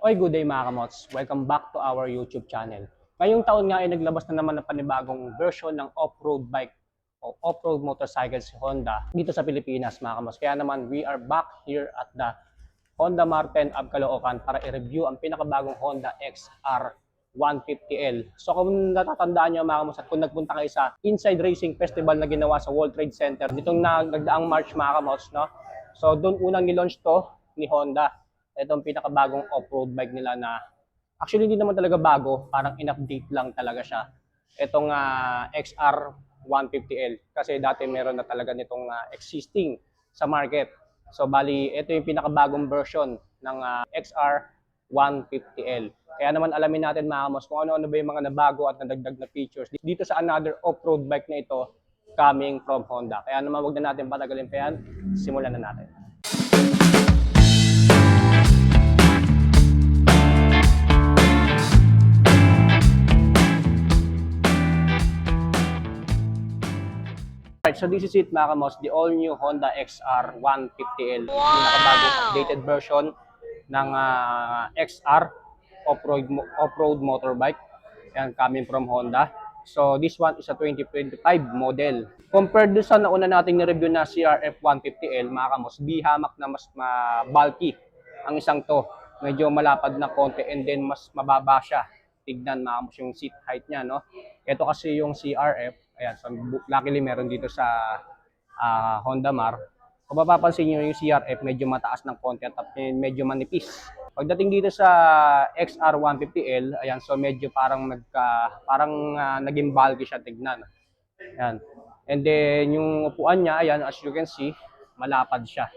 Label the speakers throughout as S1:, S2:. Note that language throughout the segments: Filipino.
S1: Oy, good day mga kamots. Welcome back to our YouTube channel. Ngayong taon nga ay naglabas na naman ng panibagong version ng off-road bike o off-road motorcycle si Honda dito sa Pilipinas mga kamots. Kaya naman we are back here at the Honda Marten of Caloocan para i-review ang pinakabagong Honda XR 150L. So kung natatandaan nyo mga kamots at kung nagpunta kayo sa Inside Racing Festival na ginawa sa World Trade Center ditong nag- nagdaang March mga kamots, no? So doon unang nilaunch to ni Honda itong pinakabagong off-road bike nila na actually hindi naman talaga bago, parang in-update lang talaga siya. Itong ah, XR 150L kasi dati meron na talaga nitong ah, existing sa market. So bali, ito yung pinakabagong version ng ah, XR 150L. Kaya naman alamin natin mga kamos kung ano-ano ba yung mga nabago at nadagdag na features dito sa another off-road bike na ito coming from Honda. Kaya naman wag na natin patagalin pa yan, simulan na natin. Alright, so this is it mga kamos, the all new Honda XR 150L. Wow! Pinakabagong updated version ng ah, XR off-road off-road motorbike. Yan coming from Honda. So this one is a 2025 model. Compared dun sa nauna nating ni-review na CRF 150L, mga kamos, bihamak na mas ma- bulky ang isang to. Medyo malapad na konti and then mas mababa siya. Tignan mga kamos yung seat height niya, no? Ito kasi yung CRF, ayan, so luckily meron dito sa ah, Honda Mar. Kung mapapansin nyo yung CRF, medyo mataas ng konti at eh, medyo manipis. Pagdating dito sa XR 150L, ayan, so medyo parang nagka parang ah, naging bulky siya tignan. Ayan. And then yung upuan niya, ayan, as you can see, malapad siya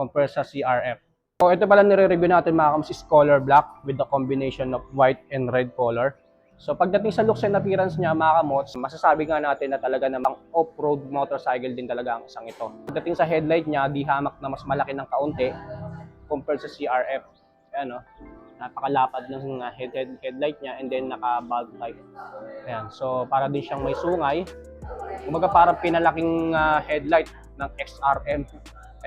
S1: compare sa CRF. So ito pala nire-review natin mga kams is color black with the combination of white and red color. So pagdating sa looks and appearance niya mga kamots, masasabi nga natin na talaga namang off-road motorcycle din talaga ang isang ito. Pagdating sa headlight niya, di hamak na mas malaki ng kaunti compared sa CRF. Ayan o, napakalapad ng uh, head, head, headlight niya and then naka-bulb type. Ayan, so para din siyang may sungay. Kumbaga parang pinalaking ah, headlight ng XRM.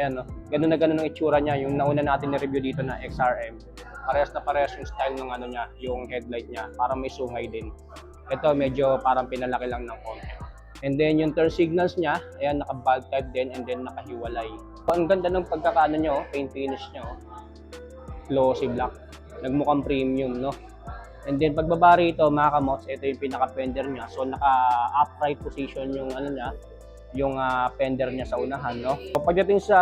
S1: Ayan o, ganun na ganun ang itsura niya. Yung nauna natin na-review dito na XRM parehas na parehas yung style ng ano niya, yung headlight niya. Parang may sungay din. Ito medyo parang pinalaki lang ng konti. And then yung turn signals niya, ayan naka-bulb type din and then nakahiwalay. Ang ganda ng pagkakaano niya, oh, paint finish niya. Oh. Glossy black. Nagmukhang premium, no? And then pagbaba rito, mga kamots, ito yung pinaka-fender niya. So naka-upright position yung ano niya, yung ah, fender niya sa unahan, no? So, pagdating sa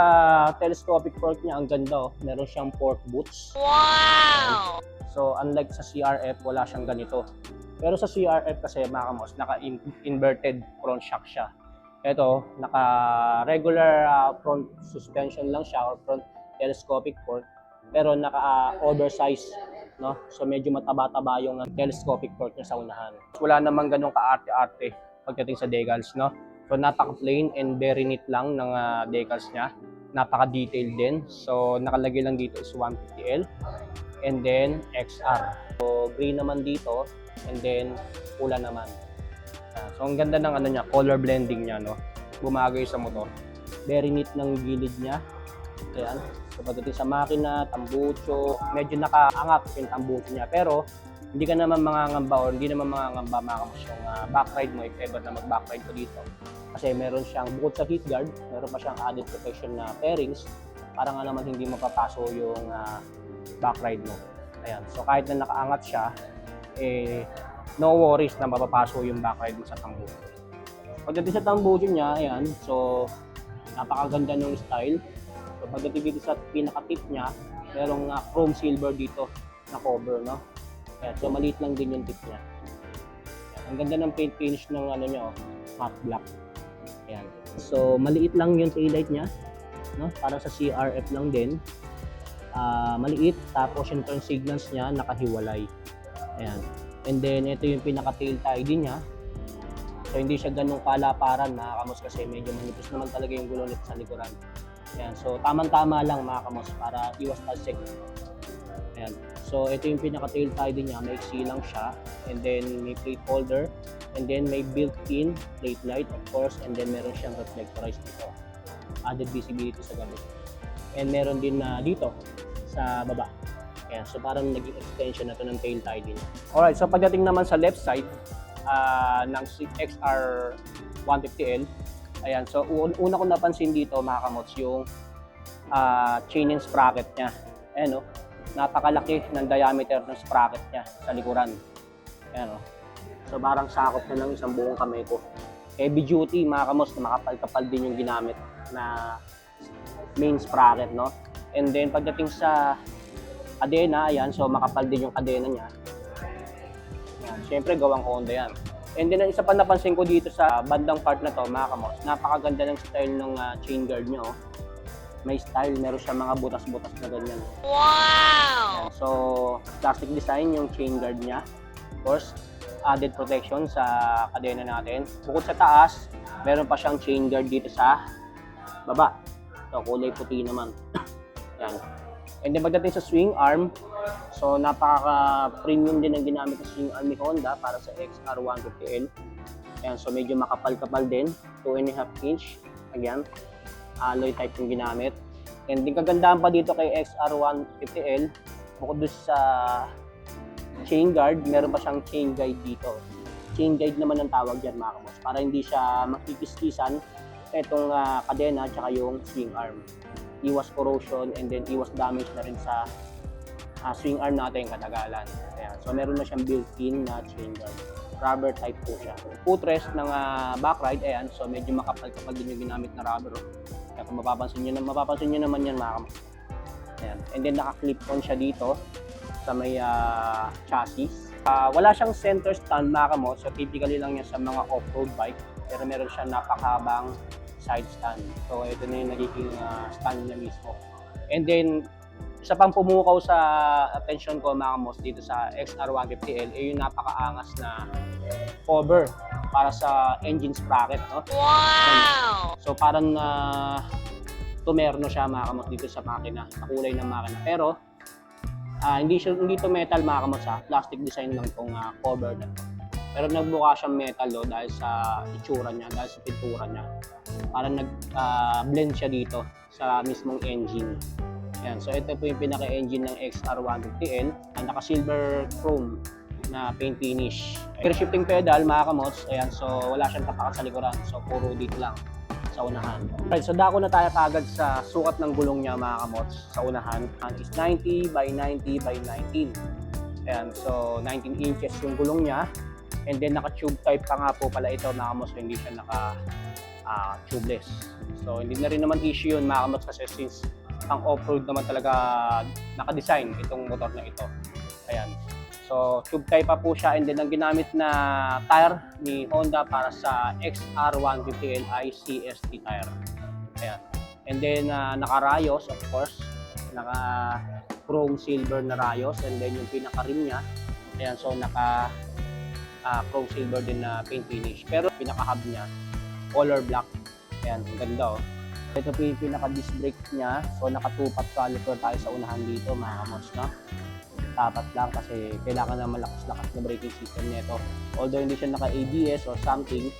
S1: telescopic fork niya, ang ganda, oh. Meron siyang fork boots.
S2: Wow!
S1: So, unlike sa CRF, wala siyang ganito. Pero sa CRF kasi, mga kamos, naka-inverted front shock siya. Ito, naka-regular ah, front suspension lang siya or front telescopic fork. Pero naka-oversize, no? So, medyo mataba-taba yung ah, telescopic fork niya sa unahan. Wala namang ganun ka-arte-arte pagdating sa decals, no? So, napaka-plain and very neat lang ng ah, decals niya. Napaka-detailed din. So, nakalagay lang dito is 150L and then XR. So, green naman dito, and then pula naman. Ah, so, ang ganda ng ano niya, color blending niya, no? Bumagay sa motor. Very neat ng gilid niya. Ayan. So, pagdating sa makina, tambucho, medyo nakaangat yung tambucho niya. Pero, hindi ka naman mangangamba or hindi naman mangangamba makakamos yung ah, backride mo if ever na mag-backride ko dito. Kasi meron siyang, bukod sa heat guard, meron pa siyang added protection na pairings para nga naman hindi mapapaso yung ah, backride mo. Ayan. So kahit na nakaangat siya, eh, no worries na mapapaso yung backride mo sa tambucho. Pagdating sa tambucho niya, ayan, so napakaganda ng style. So pagdating dito sa pinaka-tip niya, merong ah, chrome silver dito na cover, no? Ayan, so maliit lang din yung tip niya. Ayan, ang ganda ng paint finish ng ano niya, oh, matte black. Ayan. So maliit lang yung taillight niya, no? Para sa CRF lang din ah maliit tapos yung turn signals niya nakahiwalay. Ayan. And then ito yung pinaka tail tidy niya. So hindi siya ganun kalaparan mga kamos kasi medyo manipis naman talaga yung gulo nito sa likuran. Ayan. So tamang-tama lang mga kamos para iwas talsik. Ayan. So ito yung pinaka tail tidy niya, maiksi lang siya and then may plate holder and then may built-in plate light of course and then meron siyang reflectorized dito. Added visibility sa gabi. And meron din na dito sa baba. Ayan, so parang naging extension na to ng tail tidy niya. Alright, so pagdating naman sa left side ah, ng XR 150L, ayan, so un- una ko napansin dito mga kamots yung ah, chain and sprocket niya. Ayan o, napakalaki ng diameter ng sprocket niya sa likuran. Ayan o. So parang sakop na ng isang buong kamay ko. Heavy duty mga kamos, makapal-kapal din yung ginamit na main sprocket, no? And then pagdating sa kadena, ayan, so makapal din yung kadena niya. Ayan, syempre gawang Honda yan. And then ang isa pa napansin ko dito sa bandang part na to, mga kamos, napakaganda ng style ng ah, chain guard nyo. May style, meron siya mga butas-butas na ganyan. Wow! So, plastic design yung chain guard niya. Of course, added protection sa kadena natin. Bukod sa taas, meron pa siyang chain guard dito sa baba. So, kulay puti naman. Yan. And then pagdating sa swing arm, so napaka-premium din ang ginamit ng swing arm ni Honda para sa XR150L. Yan, so medyo makapal-kapal din, 2.5 inch. Again, alloy type yung ginamit. And din kagandahan pa dito kay XR150L, bukod doon sa chain guard, meron pa siyang chain guide dito. Chain guide naman ang tawag dyan mga kamos, para hindi siya makikiskisan itong ah, kadena at yung swing arm. Iwas corrosion and then iwas damage na rin sa ah, swing arm natin katagalan. Ayan. So meron na siyang built-in na chain guard. Rubber type po siya. Footrest ng ah, back ride, ayan, so medyo makapal-kapal din yung ginamit na rubber. Kaya kung mapapansin nyo, mapapansin nyo naman yan mga kamos. Ayan. And then naka-clip on siya dito sa may ah, chassis. Ah, wala siyang center stand mga kamo, so typically lang yan sa mga off-road bike. Pero meron siyang napakahabang side stand. So ito na yung nagiging ah, stand niya mismo. And then, isa pang pumukaw sa attention ko mga kamos dito sa XR150L ay yung napakaangas na cover para sa engine sprocket. No? Wow! So parang na tumerno siya mga dito sa makina, sa kulay ng makina. Pero ah, hindi siya hindi to metal mga kamos ha. Plastic design lang tong ah, cover na to. Pero nagbuka siyang metal do dahil sa itsura niya, dahil sa pintura niya. Parang nag-blend siya dito sa mismong engine. Yan. So ito po yung pinaka-engine ng XR150L. Ang naka-silver chrome na paint finish. Air shifting pedal, mga kamots. Ayan, so wala siyang tapakan sa likuran. So puro dito lang sa unahan. Right, so dako na tayo kagad sa sukat ng gulong niya mga kamots sa unahan. Ang is 90 by 90 by 19. Ayan, so 19 inches yung gulong niya. And then naka-tube type pa nga po pala ito mga kamots, so hindi siya naka ah, tubeless. So hindi na rin naman issue yun mga kamots kasi since ang off-road naman talaga naka-design itong motor na ito. Ayan. So, tube type pa po siya and then ang ginamit na tire ni Honda para sa XR150L ay CST tire. Ayan. And then uh, naka-rayos of course, naka chrome silver na rayos and then yung pinaka-rim niya, ayan, so naka ah, chrome silver din na paint finish. Pero pinaka-hub niya, color black. Ayan, ang ganda oh. Ito po yung pinaka-disc brake niya. So naka-two-pot caliper tayo sa unahan dito mga kamos, no? Tapat lang kasi kailangan na malakas-lakas na braking system nito. Although hindi siya naka-ABS or something,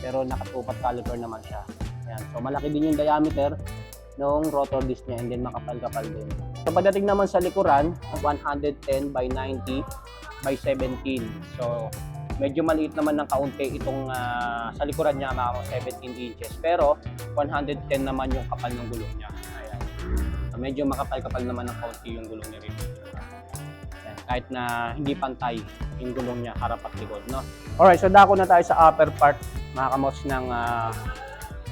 S1: pero naka-two-pot caliper naman siya. Ayan. So malaki din yung diameter ng rotor disc niya and then makapal-kapal din. So pagdating naman sa likuran, 110 by 90 by 17. So medyo maliit naman ng kaunti itong ah, sa likuran niya mga 17 inches. Pero 110 naman yung kapal ng gulong niya. Ayan. So, medyo makapal-kapal naman ng kaunti yung gulong niya rin. Kahit na hindi pantay yung gulong niya harap at likod. No? Alright, so dako na tayo sa upper part mga kamots ng ah,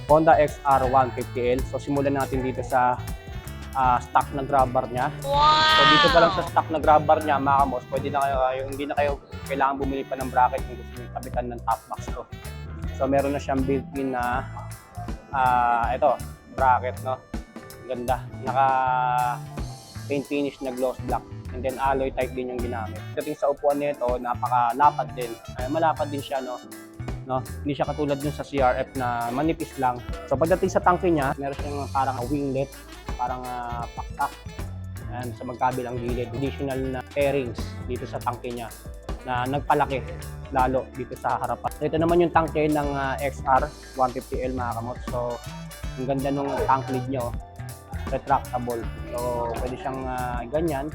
S1: Honda XR 150L. So simulan natin dito sa ah, stock na grab bar niya. So dito pa lang sa stock na grab bar niya, mga kamos, pwede na kayo, yung, hindi na kayo kailangan bumili pa ng bracket kung gusto niyo kabitan ng top box to. So meron na siyang built-in na ah ito, bracket, no? Ganda. Naka paint finish na gloss black. And then alloy type din yung ginamit. Dating sa upuan nito, napakalapad din. Ay, malapad din siya, no? no? Hindi siya katulad dun sa CRF na manipis lang. So pagdating sa tangke niya, meron siyang parang winglet, parang uh, pakpak. Ayan, sa magkabilang gilid. Additional na pairings dito sa tangke niya na nagpalaki lalo dito sa harapan. So, ito naman yung tangke ng ah, XR 150L mga kamot. So, ang ganda nung tank lid niya, oh. Retractable. So, pwede siyang ah, ganyan.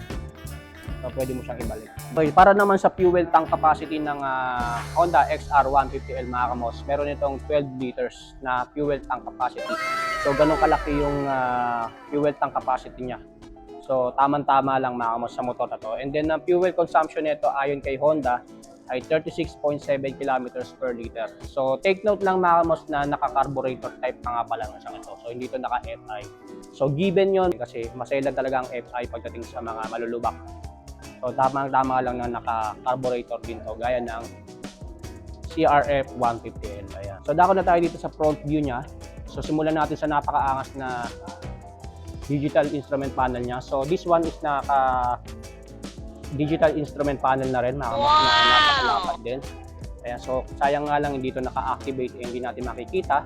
S1: So, pwede mo siyang ibalik. Okay, para naman sa fuel tank capacity ng ah, Honda XR150L mga kamos, meron itong 12 liters na fuel tank capacity. So, ganun kalaki yung ah, fuel tank capacity niya. So, tamang-tama lang mga sa motor na to. And then, ang fuel consumption nito ayon kay Honda ay 36.7 kilometers per liter. So, take note lang mga kamos na naka-carburetor type na nga pala ng isang ito. So, hindi ito naka-FI. So, given yon kasi masailan talaga ang FI pagdating sa mga malulubak. So, tamang-tama lang na naka-carburetor din to, gaya ng CRF 150L. Ayan. So, dako na tayo dito sa front view niya. So, simulan natin sa napakaangas na digital instrument panel niya. So, this one is naka digital instrument panel na rin, mga wow! na napakalapat din. Ayan, so sayang nga lang hindi ito naka-activate eh, hindi natin makikita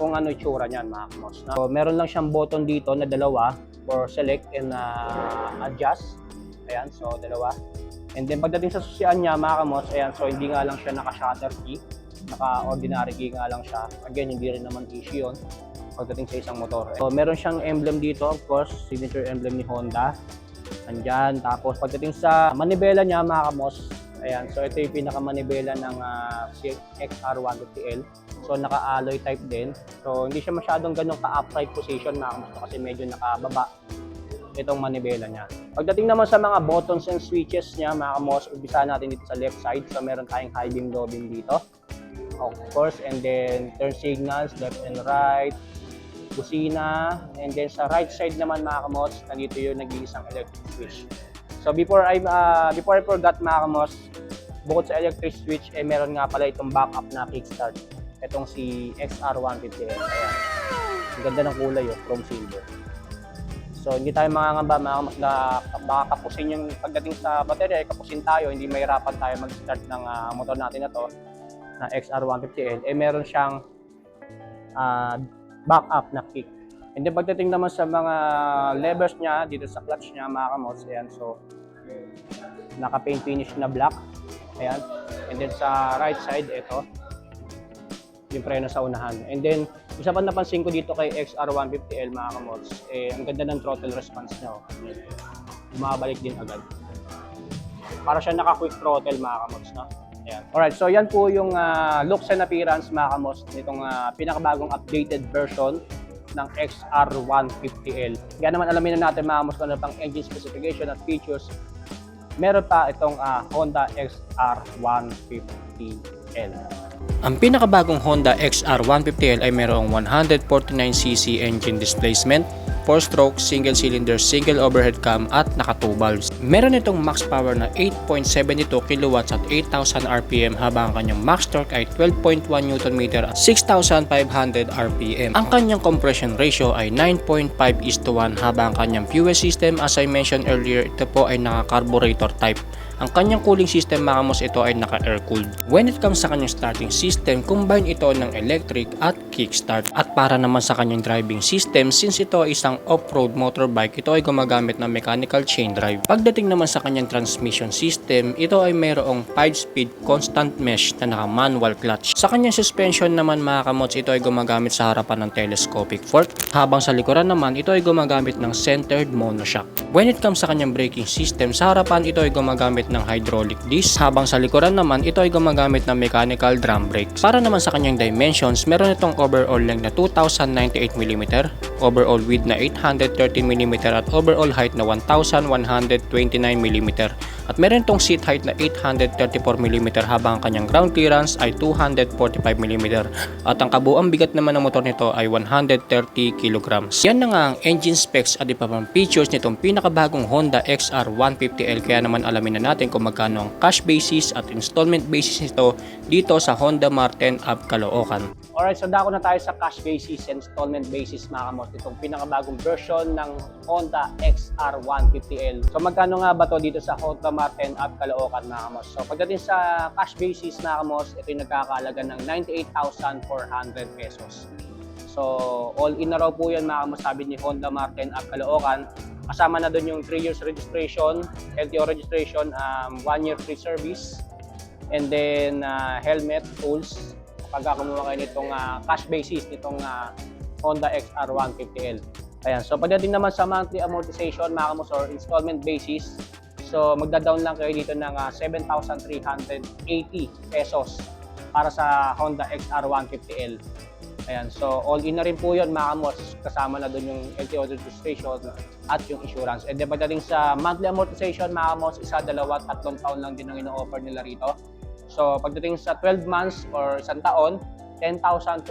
S1: kung ano itsura niyan mga kamos. So meron lang siyang button dito na dalawa for select and uh, adjust. Ayan, so dalawa. And then pagdating sa susian niya mga kamos, ayan, so hindi nga lang siya naka-shutter key. Naka-ordinary key nga lang siya. Again, hindi rin naman issue yun pagdating sa isang motor. So meron siyang emblem dito, of course, signature emblem ni Honda. Nandyan. Tapos pagdating sa manibela niya mga kamos, ayan, so ito yung pinaka-manibela ng uh, XR150L. So naka-alloy type din. So hindi siya masyadong ganun ka-upright position mga kamos kasi medyo nakababa itong manibela niya. Pagdating naman sa mga buttons and switches niya mga kamos, umpisa natin dito sa left side. So meron tayong high beam, low beam dito. Of course, and then turn signals, left and right, busina, and then sa right side naman mga kamots, nandito yung nag-iisang electric switch. So before I uh, before I forgot mga kamots, bukod sa electric switch, eh meron nga pala itong backup na kickstart. Itong si XR150L. Ayan. Ang ganda ng kulay oh, chrome silver. So hindi tayo mangangamba mga na baka kapusin yung pagdating sa baterya, eh, kapusin tayo, hindi mahirapan tayo mag-start ng uh, motor natin na to na XR150L. Eh meron siyang uh, backup na kick. And then pagdating naman sa mga levers niya, dito sa clutch niya, mga kamots, ayan, so naka-paint finish na black. Ayan. And then sa right side, ito, yung preno sa unahan. And then, isa pa napansin ko dito kay XR150L, mga kamots, eh, ang ganda ng throttle response niya. Oh. Bumabalik din agad. Para siya naka-quick throttle, mga kamots, no? Ayan. Alright, so yan po yung uh, looks and appearance mga kamos nitong uh, pinakabagong updated version ng XR150L. Kaya naman alamin na natin mga kamos kung ano pang engine specification at features. Meron pa itong uh, Honda XR150L.
S2: Ang pinakabagong Honda XR150L ay mayroong 149cc engine displacement, 4-stroke, single-cylinder, single overhead cam at naka 2 valves. Meron itong max power na 8.72 kW at 8,000 RPM habang ang kanyang max torque ay 12.1 Nm at 6,500 RPM. Ang kanyang compression ratio ay 9.5 is to 1 habang ang kanyang fuel system as I mentioned earlier ito po ay naka-carburetor type. Ang kanyang cooling system mga mos ito ay naka-air cooled. When it comes sa kanyang starting system, combine ito ng electric at kickstart. At para naman sa kanyang driving system, since ito ay isang off-road motorbike, ito ay gumagamit ng mechanical chain drive. Pagdating naman sa kanyang transmission system, ito ay mayroong 5-speed constant mesh na naka-manual clutch. Sa kanyang suspension naman mga kamots, ito ay gumagamit sa harapan ng telescopic fork, habang sa likuran naman, ito ay gumagamit ng centered monoshock. When it comes sa kanyang braking system, sa harapan ito ay gumagamit ng hydraulic disc habang sa likuran naman ito ay gumagamit ng mechanical drum brakes. Para naman sa kanyang dimensions, meron itong overall length na 2098mm, overall width na 813mm at overall height na 1129mm at meron itong seat height na 834mm habang ang kanyang ground clearance ay 245mm at ang kabuang bigat naman ng motor nito ay 130kg. Yan na nga ang engine specs at iba pang features nitong pinakabagong Honda XR150L kaya naman alamin na natin kung magkano ang cash basis at installment basis nito dito sa Honda Martin Ab Caloocan.
S1: Alright, so dako na tayo sa cash basis installment basis mga kamos itong pinakabagong version ng Honda XR150L. So magkano nga ba to dito sa Honda Martin Ab Caloocan mga kamos? So pagdating sa cash basis mga kamos, ito yung nagkakalaga ng 98,400 pesos. So all in na raw po yan mga kamos sabi ni Honda Martin Ab Caloocan Kasama na doon yung 3 years registration, LTO registration, um, 1 year free service, and then uh, helmet, tools, kapag kumuha kayo nitong uh, cash basis, nitong uh, Honda XR150L. Ayan, so pagdating naman sa monthly amortization, mga kamos, or installment basis, So magda-down lang kayo dito ng ah, 7,380 pesos para sa Honda XR 150L. Ayan, so all in na rin po yun mga kamos. Kasama na doon yung LTO registration at yung insurance. And then pagdating sa monthly amortization mga kamos, isa, dalawa, tatlong taon lang din ang ino-offer nila rito. So pagdating sa 12 months or isang taon, 10,225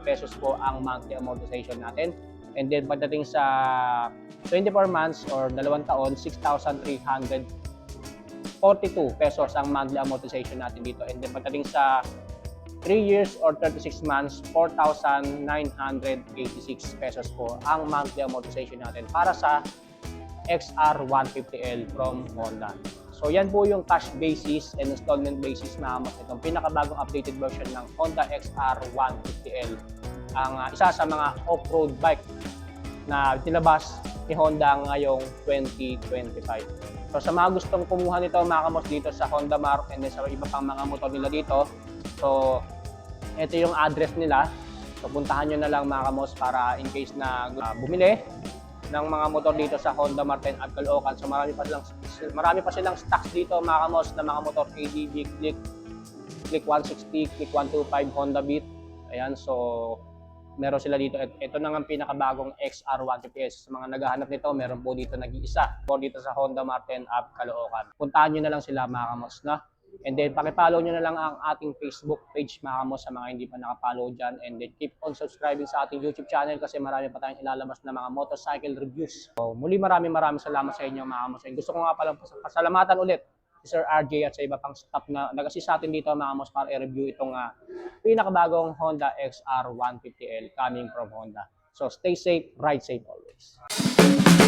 S1: pesos po ang monthly amortization natin. And then pagdating sa 24 months or dalawang taon, 6,342 pesos ang monthly amortization natin dito. And then pagdating sa 3 years or 36 months, 4,986 pesos po ang monthly amortization natin para sa XR 150L from Honda. So yan po yung cash basis and installment basis na itong pinakabagong updated version ng Honda XR 150L. Ang ah, isa sa mga off-road bike na tinabas ni Honda ngayong 2025. So sa mga gustong kumuha nito mga kamos dito sa Honda Mark and sa iba pang mga motor nila dito, so ito yung address nila. So puntahan nyo na lang mga kamos para in case na uh, bumili ng mga motor dito sa Honda Martin at Caloocan. So marami pa silang marami pa silang stocks dito mga kamos na mga motor ADV, Click, Click 160, Click 125, Honda Beat. Ayan, so meron sila dito. Ito na nga pinakabagong XR 150S. Sa mga naghahanap nito, meron po dito nag-iisa. Po dito sa Honda Martin App Caloocan. Puntahan nyo na lang sila mga kamos na. And then, pakipollow nyo na lang ang ating Facebook page mga kamos sa mga hindi pa nakapollow dyan. And then, keep on subscribing sa ating YouTube channel kasi marami pa tayong ilalabas na mga motorcycle reviews. So, muli maraming maraming salamat sa inyo mga kamos. And gusto ko nga palang pas- pasalamatan ulit si Sir RJ at sa iba pang staff na nag-assist sa atin dito mga kamos para i-review itong ah, pinakabagong Honda XR 150L coming from Honda. So, stay safe, ride safe always.